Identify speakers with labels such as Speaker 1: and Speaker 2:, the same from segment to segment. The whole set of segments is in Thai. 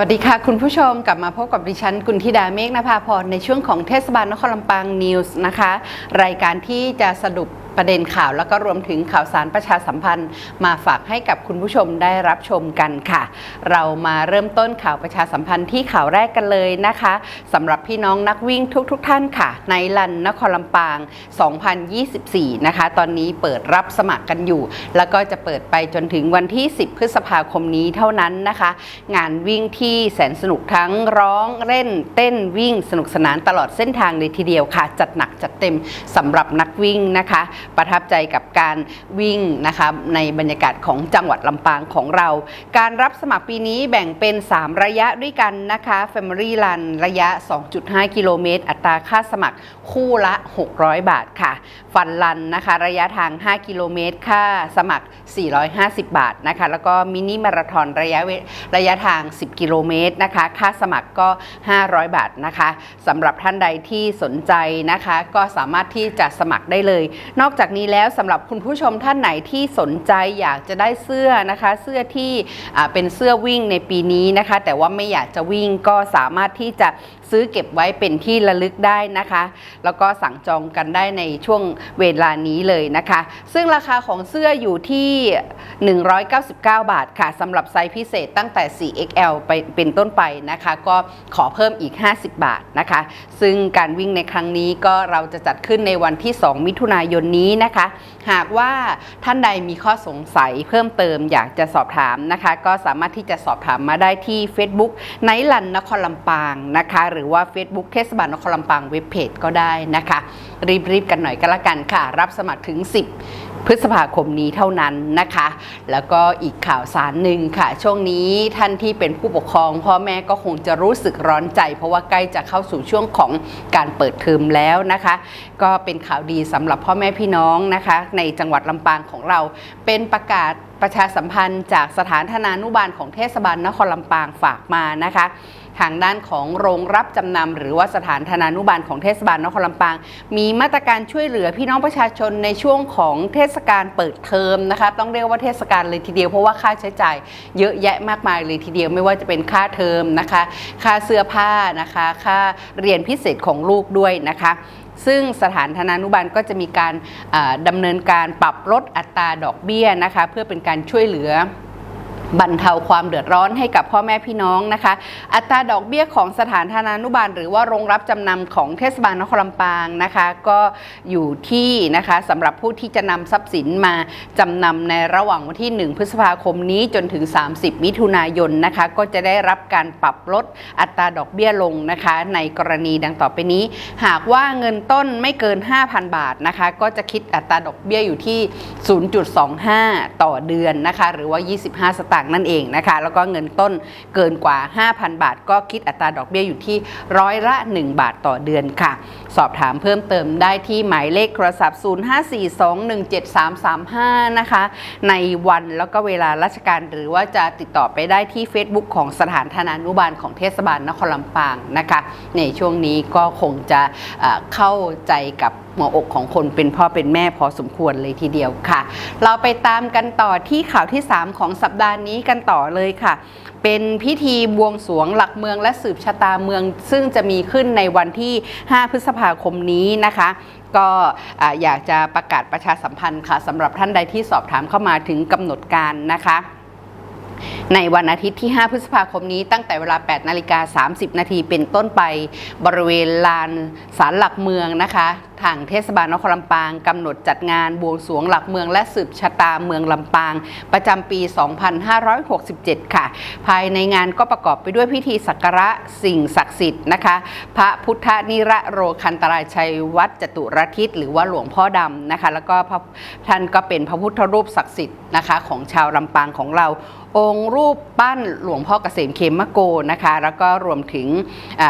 Speaker 1: วัสดีค่ะ คุณผู้ชมกลับมาพบกับดิฉัน กุลธิดาเมฆนภาพรในช่วงของเทศบาลนครลำปางนิวส์นะคะ รายการที่จะสรุป ประเด็นข่าวแล้วก็รวมถึงข่าวสารประชาสัมพันธ์ มาฝากให้กับคุณผู้ชมได้รับชมกันค่ะ เรามาเริ่มต้นข่าวประชาสัมพันธ์ที่ข่าวแรกกันเลยนะคะสำหรับพี่น้องนักวิ่งทุกๆทท่านค่ะ ในลันนครลำปาง 2024 นะคะ ตอนนี้เปิดรับสมัครกันอยู่ แล้วก็จะเปิดไปจนถึงวันที่ 10 พฤษภาคมนี้เท่านั้นนะคะ งานวิ่งที่แสนสนุกทั้งร้องเล่นเต้นวิ่งสนุกสนานตลอดเส้นทางเลยทีเดียวค่ะ จัดหนักจัดเต็มสำหรับนักวิ่งนะคะประทับใจกับการวิ่งนะคะในบรรยากาศของจังหวัดลำปางของเรา การรับสมัครปีนี้แบ่งเป็น 3 ระยะด้วยกันนะคะ Family Run ระยะ 2.5 กิโลเมตร อัตราค่าสมัครคู่ละ 600 บาทค่ะ ฟันลันนะคะ ระยะทาง 5 กิโลเมตร ค่าสมัคร 450 บาทนะคะ แล้วก็มินิมาราธอนระยะระยะทาง 10 กิโลเมตรนะคะ ค่าสมัครก็ 500 บาทนะคะสำหรับท่านใดที่สนใจนะคะ ก็สามารถที่จะสมัครได้เลย นอกจากนี้แล้วสำหรับคุณผู้ชมท่านไหนที่สนใจอยากจะได้เสื้อนะคะ เสื้อที่เป็นเสื้อวิ่งในปีนี้นะคะ แต่ว่าไม่อยากจะวิ่งก็สามารถที่จะซื้อเก็บไว้เป็นที่ระลึกได้นะคะ แล้วก็สั่งจองกันได้ในช่วงเวลานี้เลยนะคะ ซึ่งราคาของเสื้ออยู่ที่ 199 บาทค่ะสำหรับไซส์พิเศษตั้งแต่ 4XL ไปเป็นต้นไปนะคะ ก็ขอเพิ่มอีก 50 บาทนะคะ ซึ่งการวิ่งในครั้งนี้ก็เราจะจัดขึ้นในวันที่ 2 มิถุนายนนี้นะคะ หากว่าท่านใดมีข้อสงสัยเพิ่มเติมอยากจะสอบถามนะคะ ก็สามารถที่จะสอบถามมาได้ที่ Facebook ไนลันนครลำปางนะคะ หรือว่า Facebook เทศบาลนครลำปางเว็บเพจก็ได้นะคะ รีบๆกันหน่อยก็แล้วกันค่ะ รับสมัครถึง 10 พฤษภาคมนี้เท่านั้นนะคะ แล้วก็อีกข่าวสารหนึ่งค่ะ ช่วงนี้ท่านที่เป็นผู้ปกครองพ่อแม่ก็คงจะรู้สึกร้อนใจ เพราะว่าใกล้จะเข้าสู่ช่วงของการเปิดเทอมแล้วนะคะ ก็เป็นข่าวดีสำหรับพ่อแม่พี่น้องนะคะ ในจังหวัดลำปางของเราเป็นประกาศประชาสัมพันธ์จากสถานธนานุบาลของเทศบาลนครลำปางฝากมานะคะ ทางด้านของโรงรับจำนำหรือว่าสถานธนานุบาลของเทศบาลนครลำปาง มีมาตรการช่วยเหลือพี่น้องประชาชนในช่วงของเทศกาลเปิดเทอมนะคะ ต้องเรียกว่าเทศกาลเลยทีเดียวเพราะว่าค่าใช้จ่ายเยอะแยะมากมายเลยทีเดียวไม่ว่าจะเป็นค่าเทอมนะคะ ค่าเสื้อผ้านะคะ ค่าเรียนพิเศษของลูกด้วยนะคะ ซึ่งสถานธนานุบาลก็จะมีการดำเนินการปรับลดอัตราดอกเบี้ยนะคะเพื่อเป็นการช่วยเหลือ บรรเทาความเดือดร้อนให้กับพ่อแม่พี่น้องนะคะ อัตราดอกเบี้ยของสถานธนานุบาล หรือว่าโรงรับจำนำของเทศบาลนครลำปางนะคะ ก็อยู่ที่นะคะสำหรับผู้ที่จะนำทรัพย์สินมาจำนำในระหว่างวันที่ 1 พฤษภาคมนี้จนถึง 30 มิถุนายนนะคะ ก็จะได้รับการปรับลดอัตราดอกเบี้ยลงนะคะ ในกรณีดังต่อไปนี้ หากว่าเงินต้นไม่เกิน 5,000 บาทนะคะ ก็จะคิดอัตราดอกเบี้ยอยู่ที่ 0.25 ต่อเดือนนะคะ หรือว่า 25 สตางค์นั่นเองนะคะ แล้วก็เงินต้นเกินกว่า 5,000 บาท ก็คิดอัตราดอกเบี้ยอยู่ที่ร้อยละ 1 บาทต่อเดือนค่ะ สอบถามเพิ่มเติมได้ที่หมายเลขโทรศัพท์ 0542173335 นะคะ ในวันแล้วก็เวลาราชการหรือว่าจะติดต่อไปได้ที่ Facebook ของสถานธนานุบาลของเทศบาลนครลำปางนะคะ ในช่วงนี้ก็คงจะเข้าใจกับ หัวอกของคนเป็นพ่อเป็นแม่พอสมควรเลยทีเดียวค่ะ เราไปตามกันต่อที่ข่าวที่ 3 ของสัปดาห์นี้กันต่อเลยค่ะ เป็นพิธีบวงสรวงหลักเมืองและสืบชะตาเมือง ซึ่งจะมีขึ้นในวันที่ 5 พฤษภาคมนี้นะคะก็อ่าอยากจะประกาศประชาสัมพันธ์ค่ะสำหรับท่านใดที่สอบถามเข้ามาถึงกำหนดการนะคะ ในวันอาทิตย์ที่ 5 พฤษภาคมนี้ตั้งแต่เวลา 8 นาฬิกา 30 นาทีเป็นต้นไป บริเวณลานศาลหลักเมืองนะคะ ทางเทศบาลนครลำปางกำหนดจัดงานบวงสรวงหลักเมืองและสืบชะตาเมืองลำปาง ประจำปี 2567 ค่ะ ภายในงานก็ประกอบไปด้วยพิธีสักการะสิ่งศักดิ์สิทธิ์นะคะ พระพุทธนิระโรคันตรายชัยวัดจตุรทิศหรือว่าหลวงพ่อดำนะคะ แล้วก็ท่านก็เป็นพระพุทธรูปศักดิ์สิทธิ์นะคะของชาวลำปางของเราองค์รูปปั้นหลวงพ่อเกษมเขมโกนะคะ แล้วก็รวมถึง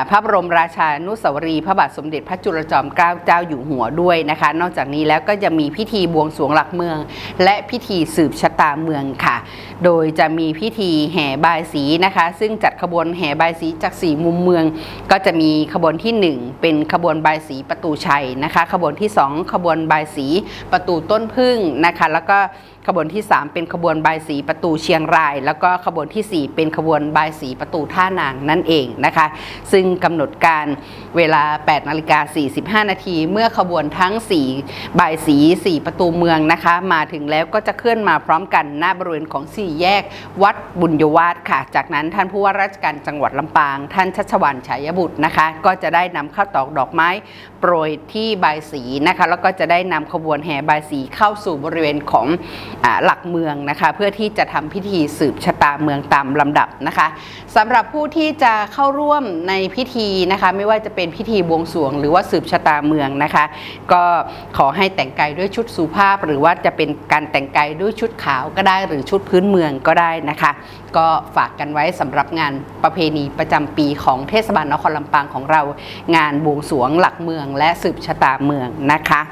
Speaker 1: พระบรมราชานุสาวรี พระบาทสมเด็จพระจุลจอมเกล้าเจ้าอยู่หัวด้วยนะคะ นอกจากนี้แล้วก็จะมีพิธีบวงสรวงหลักเมือง และพิธีสืบชะตาเมืองค่ะ โดยจะมีพิธีแห่บายสีนะคะ ซึ่งจัดขบวนแห่บายสีจากสี่มุมเมือง ก็จะมีขบวนที่ 1 เป็นขบวนบายสีประตูชัยนะคะ ขบวนที่ 2 ขบวนบายสีประตูต้นพึ่งนะคะ แล้วก็ ขบวนที่ 3 เป็นขบวนบายสีประตูเชียงราย แล้วก็ขบวนทีสี่ 4 เป็นขบวนบายสีประตูท่านางนั่นเองนะคะ ซึ่งกำหนดการเวลา 8นาฬิกา45 นาที เมื่อขบวนทั้ง 4 บายสี 4 ประตูเมืองนะคะ มาถึงแล้วก็จะเคลื่อนมาพร้อมกันหน้าบริเวณของสี่แยกวัดบุญยวาสค่ะ จากนั้นท่านผู้ว่าราชการจังหวัดลำปาง ท่านชัชวานฉายบุตรนะคะ ก็จะได้นำข้าวตอกดอกไม้โปรยที่บายสีนะคะ แล้วก็จะได้นำขบวนแห่บายสีเข้าสู่บริเวณของหลักเมืองนะคะเพื่อที่จะทำพิธีสืบชะตาเมืองตามลำดับนะคะสำหรับผู้ที่จะเข้าร่วมในพิธีนะคะไม่ว่าจะเป็นพิธีบวงสรวง หรือว่าสืบชะตาเมืองนะคะ ก็ขอให้แต่งกายด้วยชุดสุภาพ หรือว่าจะเป็นการแต่งกายด้วยชุดขาวก็ได้ หรือชุดพื้นเมืองก็ได้นะคะ ก็ฝากกันไว้สำหรับงานประเพณีประจำปีของเทศบาลนครลำปางของเรา งานบวงสรวงหลักเมือง และสืบชะตาเมืองนะคะ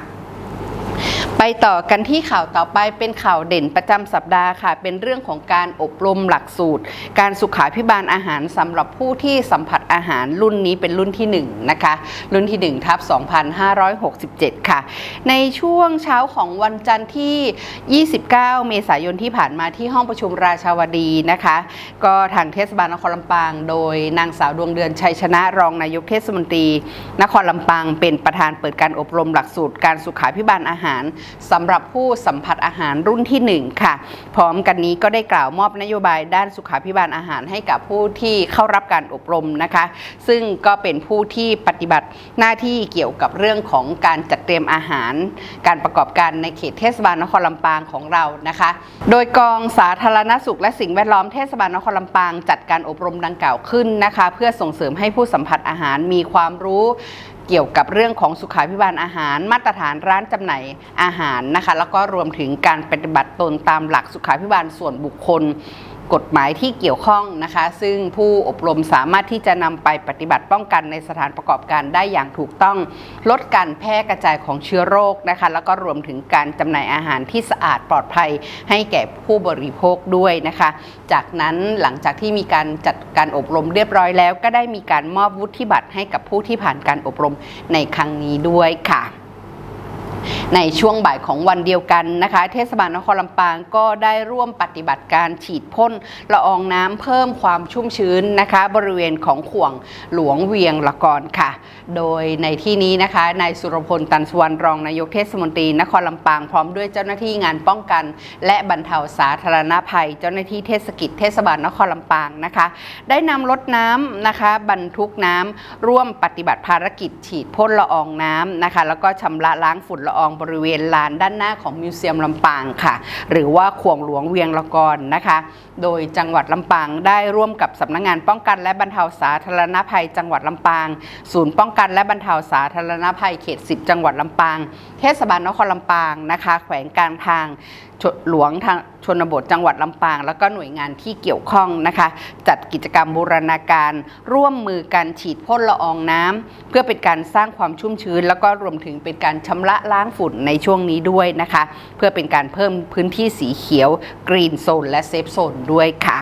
Speaker 1: ไปต่อกันที่ข่าวต่อไปเป็นข่าวเด่นประจำสัปดาห์ค่ะ เป็นเรื่องของการอบรมหลักสูตร การสุขาพิบาลอาหารสำหรับผู้ที่สัมผัสอาหารรุ่นนี้เป็นรุ่นที่ 1 นะคะ รุ่นที่ 1 ทับ 2567 ค่ะ ในช่วงเช้าของวันจันทร์ที่ 29 เมษายนที่ผ่านมาที่ห้องประชุมราชาวดีนะคะ ก็ทางเทศบาลนครลำปาง โดยนางสาวดวงเดือนชัยชนะรองนายกเทศมนตรี นครลำปางเป็นประธานเปิดการอบรมหลักสูตร การสุขาพิบาลอาหารสำหรับผู้สัมผัสอาหารรุ่นที่ 1 ค่ะ พร้อมกันนี้ก็ได้กล่าวมอบนโยบายด้านสุขาพิบาลอาหารให้กับผู้ที่เข้ารับการอบรมนะคะ ซึ่งก็เป็นผู้ที่ปฏิบัติหน้าที่เกี่ยวกับเรื่องของการจัดเตรียมอาหาร การประกอบการในเขตเทศบาลนครลำปางของเรานะคะ โดยกองสาธารณสุขและสิ่งแวดล้อมเทศบาลนครลำปางจัดการอบรมดังกล่าวขึ้นนะคะ เพื่อส่งเสริมให้ผู้สัมผัสอาหารมีความรู้ เกี่ยวกับเรื่องของสุขาพิบาลอาหาร มาตรฐานร้านจำหน่ายอาหารนะคะ แล้วก็รวมถึงการปฏิบัติตนตามหลักสุขาพิบาลส่วนบุคคล กฎหมายที่เกี่ยวข้องนะคะ ซึ่งผู้อบรมสามารถที่จะนำไปปฏิบัติป้องกันในสถานประกอบการได้อย่างถูกต้อง ลดการแพร่กระจายของเชื้อโรคนะคะ แล้วก็รวมถึงการจำหน่ายอาหารที่สะอาดปลอดภัยให้แก่ผู้บริโภคด้วยนะคะ จากนั้นหลังจากที่มีการจัดการอบรมเรียบร้อยแล้ว ก็ได้มีการมอบวุฒิบัตรให้กับผู้ที่ผ่านการอบรมในครั้งนี้ด้วยค่ะในช่วงบ่ายของวันเดียวกันนะคะ เทศบาลนครลำปางก็ได้ร่วมปฏิบัติการฉีดพ่นละอองน้ำเพิ่มความชุ่มชื้นนะคะ บริเวณของข่วงหลวงเวียงละกรค่ะ โดยในที่นี้นะคะนายสุรพลตันสวรรณรองนายกเทศมนตรีนครลำปางพร้อมด้วยเจ้าหน้าที่งานป้องกัน และบรรเทาสาธารณภัย เจ้าหน้าที่เทศกิจเทศบาลนครลำปางนะคะ ได้นำรถน้ำนะคะ บรรทุกน้ำร่วมปฏิบัติภารกิจฉีดพ่นละอองน้ำนะคะ แล้วก็ชำระล้างฝุ่นละอองบริเวณลานด้านหน้าของมิวเซียมลำปางค่ะ หรือว่าข่วงหลวงเวียงละกอนนะคะ โดยจังหวัดลำปางได้ร่วมกับสำนักงานป้องกันและบรรเทาสาธารณภัย จังหวัดลำปาง ศูนย์ป้องกันและบรรเทาสาธารณภัยเขต 10 จังหวัดลำปาง เทศบาลนครลำปางนะคะ แขวงการทางหลวงทางชนบทจังหวัดลำปาง แล้วก็หน่วยงานที่เกี่ยวข้องนะคะ จัดกิจกรรมบูรณาการ ร่วมมือกันฉีดพ่นละอองน้ำเพื่อเป็นการสร้างความชุ่มชื้น แล้วก็รวมถึงเป็นการชำระล้างฝุ่นในช่วงนี้ด้วยนะคะ เพื่อเป็นการเพิ่มพื้นที่สีเขียวกรีนโซนและเซฟโซนด้วยค่ะ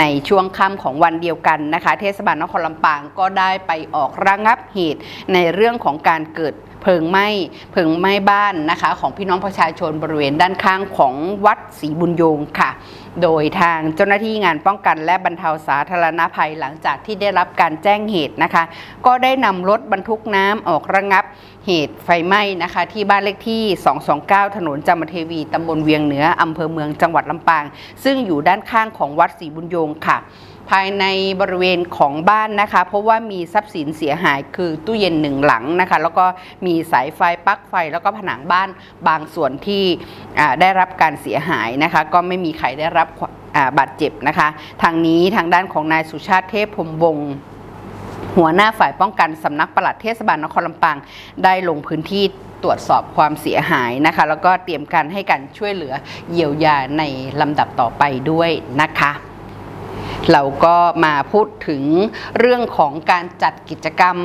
Speaker 1: ในช่วงค่ำของวันเดียวกันนะคะ เทศบาลนครลำปางก็ได้ไปออกระงับเหตุในเรื่องของการเกิด เพลิงไหม้เพลิงไหม้บ้านนะคะของพี่น้องประชาชนบริเวณด้านข้างของวัดศรีบุญโยงค่ะ โดยทางเจ้าหน้าที่งานป้องกันและบรรเทาสาธารณภัยหลังจากที่ได้รับการแจ้งเหตุนะคะ ก็ได้นำรถบรรทุกน้ำออกระงับเหตุไฟไหม้นะคะ ที่บ้านเลขที่ 229 ถนนจามเทวีตำบลเวียงเหนืออำเภอเมืองจังหวัดลำปาง ซึ่งอยู่ด้านข้างของวัดศรีบุญโยงค่ะ ภายในบริเวณของบ้านนะคะ เพราะว่ามีทรัพย์สินเสียหายคือตู้เย็นหนึ่งหลังนะคะ แล้วก็มีสายไฟปลั๊กไฟ แล้วก็ผนังบ้านบางส่วนที่ได้รับการเสียหายนะคะ ก็ไม่มีใครได้รับบาดเจ็บนะคะ ทางนี้ทางด้านของนายสุชาติเทพพรมวงศ์หัวหน้าฝ่ายป้องกันสำนักปลัดเทศบาลนครลำปางได้ลงพื้นที่ตรวจสอบความเสียหายนะคะ แล้วก็เตรียมการให้การช่วยเหลือเยียวยาในลำดับต่อไปด้วยนะคะ เราก็มาพูดถึงเรื่องของการจัดกิจกรรม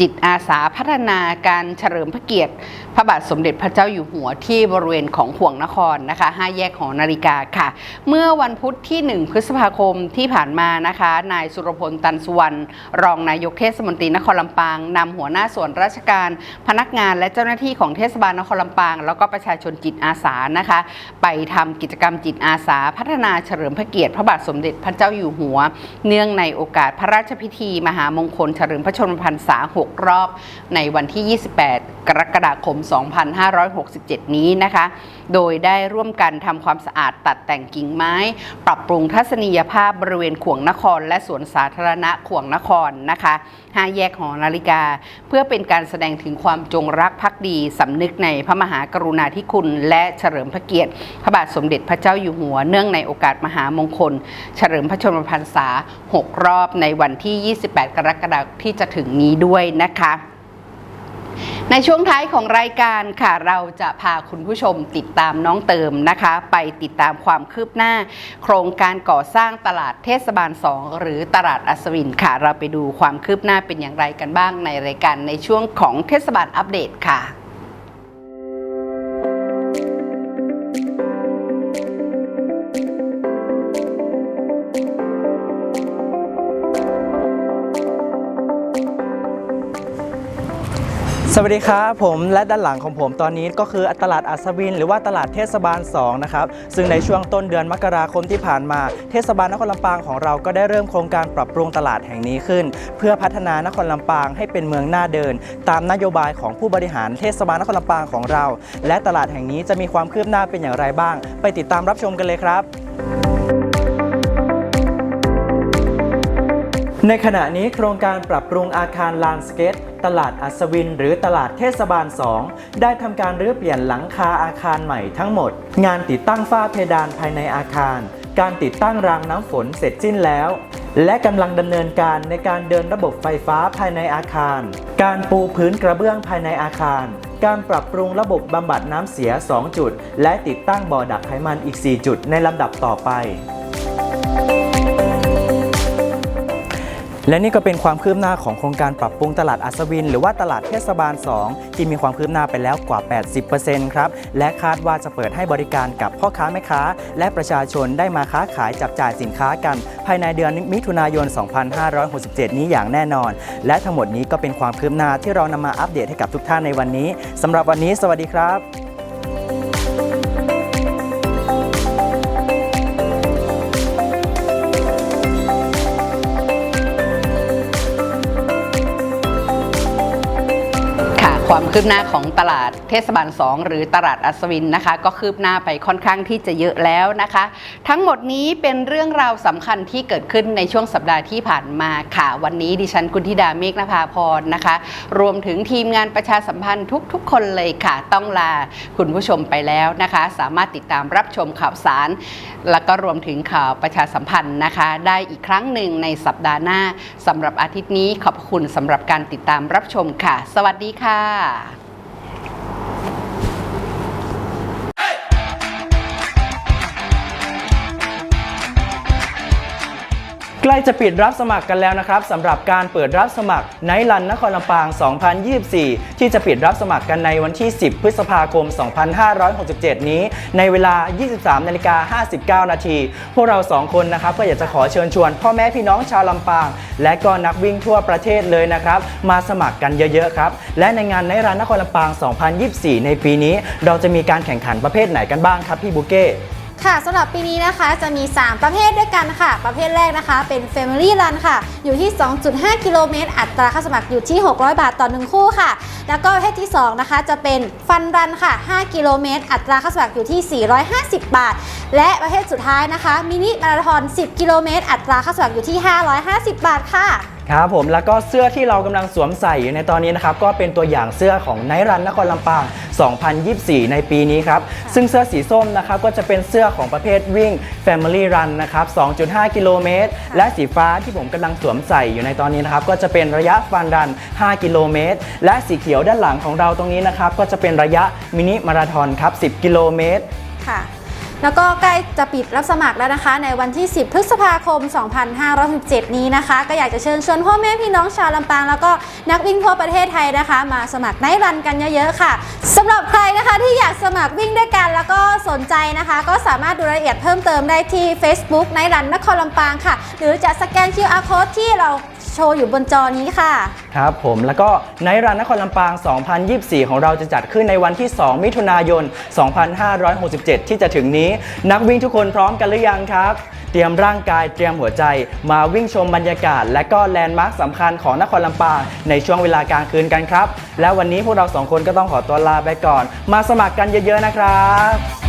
Speaker 1: จิตอาสาพัฒนาการเฉลิมพระเกียรติ พระบาทสมเด็จพระเจ้าอยู่หัวที่บริเวณของห่วงนครนะคะห้าแยกหอนาฬิกาค่ะ เมื่อวันพุธที่ 1 พฤษภาคมที่ผ่านมานะคะ นายสุรพลตันสุวรรณรองนายกเทศมนตรีนครลำปางนำหัวหน้าส่วนราชการพนักงานและเจ้าหน้าที่ของเทศบาลนครลำปาง แล้วก็ประชาชนจิตอาสานะคะ ไปทำกิจกรรมจิตอาสาพัฒนาเฉลิมพระเกียรติ พระบาทสมเด็จพระเจ้าอยู่หัว เนื่องในโอกาสพระราชพิธี มหามงคลเฉลิมพระชนมพรรษา 6 6 รอบในวันที่ 28 กรกฎาคม 2567 นี้นะคะ โดยได้ร่วมกันทำความสะอาดตัดแต่งกิ่งไม้ ปรับปรุงทัศนียภาพบริเวณขวงนคร และสวนสาธารณะขวงนครนะคะห้าแยกหอนาฬิกา เพื่อเป็นการแสดงถึงความจงรักภักดีสำนึกในพระมหากรุณาธิคุณ และเฉลิมพระเกียรติ พระบาทสมเด็จพระเจ้าอยู่หัวเนื่องในโอกาสมหามงคล เฉลิมพระชนมพรรษา 6 รอบในวันที่ 28 กรกฎาคมที่จะถึงนี้ด้วยนะคะ ในช่วงท้ายของรายการค่ะเราจะพาคุณผู้ชมติดตามน้องเติมนะคะ ไปติดตามความคืบหน้า โครงการก่อสร้างตลาดเทศบาล 2 หรือตลาดอัศวินค่ะ เราไปดูความคืบหน้าเป็นอย่างไรกันบ้างในรายการในช่วงของเทศบาลอัปเดตค่ะ
Speaker 2: สวัสดีครับผมและด้านหลังของผมตอนนี้ก็คือตลาดอัศวิน หรือว่าตลาดเทศบาล2นะครับซึ่งในช่วงต้นเดือนมกราคมที่ผ่านมา เทศบาลนครลำปางของเราก็ได้เริ่มโครงการปรับปรุงตลาดแห่งนี้ขึ้น เพื่อพัฒนานครลำปางให้เป็นเมืองหน้าเดิน ตามนโยบายของผู้บริหารเทศบาลนครลำปางของเรา และตลาดแห่งนี้จะมีความคืบหน้าเป็นอย่างไรบ้าง ไปติดตามรับชมกันเลยครับในขณะนี้โครงการปรับปรุงอาคารลานสเก็ต ตลาดอัศวิน หรือตลาดเทศบาล 2 ได้ทำการรื้อเปลี่ยนหลังคาอาคารใหม่ทั้งหมด งานติดตั้งฝ้าเพดานภายในอาคาร การติดตั้งรางน้ำฝนเสร็จสิ้นแล้ว และกำลังดำเนินการในการเดินระบบไฟฟ้าภายในอาคาร การปูพื้นกระเบื้องภายในอาคารการปรับปรุงระบบบำบัดน้ำเสีย 2 จุด และติดตั้งบ่อดักไขมันอีก 4 จุดในลำดับต่อไป และนี่ก็เป็นความคืบหน้าของโครงการปรับปรุงตลาดอัศวิน หรือว่าตลาดเทศบาล 2 ที่มีความคืบหน้าไปแล้วกว่า 80%ครับ และคาดว่าจะเปิดให้บริการกับพ่อค้าแม่ค้า และประชาชนได้มาค้าขายจับจ่ายสินค้ากัน ภายในเดือนมิถุนายน 2567 นี้อย่างแน่นอน และทั้งหมดนี้ก็เป็นความคืบหน้าที่เรานำมาอัปเดตให้กับทุกท่านในวันนี้สำหรับวันนี้ สวัสดีครับ
Speaker 1: คืบหน้าของตลาดเทศบาล 2 หรือตลาดอัศวินนะคะ ก็คืบหน้าไปค่อนข้างที่จะเยอะแล้วนะคะ ทั้งหมดนี้เป็นเรื่องราวสำคัญที่เกิดขึ้นในช่วงสัปดาห์ที่ผ่านมาค่ะ วันนี้ดิฉันกุณธิดาเมฆนภาพรนะคะ รวมถึงทีมงานประชาสัมพันธ์ทุกๆ คนเลยค่ะ ต้องลาคุณผู้ชมไปแล้วนะคะ สามารถติดตามรับชมข่าวสาร แล้วก็รวมถึงข่าวประชาสัมพันธ์นะคะ ได้อีกครั้งหนึ่งในสัปดาห์หน้าสำหรับอาทิตย์นี้ขอบคุณสำหรับการติดตามรับชมค่ะ สวัสดีค่ะ
Speaker 2: ล้จะปิดรับสมัครกันแล้วนะครับสำหรับการเปิดรับสมัครไนท์รันนครลำปาง 2024 ที่จะปิดรับสมัครกันในวันที่ 10 พฤษภาคม 2567 นี้ ในเวลา 23นาฬิกา59 นาที พวกเรา 2 คนนะครับ ก็อยากจะขอเชิญชวน พ่อแม่พี่น้องชาวลำปาง และก็นักวิ่งทั่วประเทศเลยนะครับ มาสมัครกันเยอะๆครับ และในงานไนท์รันนครลำปาง 2024 ในปีนี้ เราจะมีการแข่งขันประเภทไหนกันบ้างครับพี่บุเก้
Speaker 3: ค่ะสำหรับปีนี้นะคะจะมี 3 ประเภทด้วยกันค่ะ ประเภทแรกนะคะ เป็น Family Run ค่ะ อยู่ที่ 2.5 กิโลเมตร อัตราค่าสมัครอยู่ที่ 600 บาทต่อ 1 คู่ค่ะ แล้วก็ประเภทที่ 2 นะคะ จะเป็น Fun Run ค่ะ 5 กิโลเมตร อัตราค่าสมัครอยู่ที่ 450 บาท และประเภทสุดท้ายนะคะมินิมาราธอน 10 กิโลเมตร อัตราค่าสมัครอยู่ที่ 550 บาทค่ะ
Speaker 2: ครับผมแล้วก็เสื้อที่เรากำลังสวมใส่อยู่ในตอนนี้นะครับก็เป็นตัวอย่างเสื้อของไนรันนครลำปาง 2024 ในปีนี้ครับซึ่งเสื้อสีส้มนะครับก็จะเป็นเสื้อของประเภทวิ่ง Family Run นะครับ 2.5 กิโลเมตรและสีฟ้าที่ผมกำลังสวมใส่อยู่ในตอนนี้นะครับก็จะเป็นระยะฟันรัน 5 กิโลเมตรและสีเขียวด้านหลังของเราตรงนี้นะครับก็จะเป็นระยะมินิมาราธอนครับ 10 กิโลเมตร
Speaker 3: ค่ะ แล้วก็ใกล้จะปิดรับสมัครแล้วนะคะ ในวันที่ 10 พฤษภาคม 2567 นี้นะคะ ก็อยากจะเชิญชวนพ่อแม่พี่น้องชาวลำปาง แล้วก็นักวิ่งทั่วประเทศไทยนะคะ มาสมัครไนท์รันกันเยอะๆค่ะสำหรับใครนะคะที่อยากสมัครวิ่งด้วยกัน แล้วก็สนใจนะคะ ก็สามารถดูรายละเอียดเพิ่มเติมได้ที่ Facebook ไนท์รันนครลำปางค่ะ หรือจะสแกน QR code ที่เรา ชว์อยู่บนจอนี้ค่ะ
Speaker 2: ครับผมแล้วก็ในรันนครลำปาง 2024 ของเราจะจัดขึ้นในวันที่ 2 มิถุนายน 2567 ที่จะถึงนี้ นักวิ่งทุกคนพร้อมกันหรือยังครับ เตรียมร่างกายเตรียมหัวใจ มาวิ่งชมบรรยากาศ และก็แลนด์มาร์คสำคัญของนครลำปางในช่วงเวลากลางคืนกันครับ และวันนี้พวกเราสองคนก็ต้องขอตัวลาไปก่อน มาสมัครกันเยอะๆนะครับ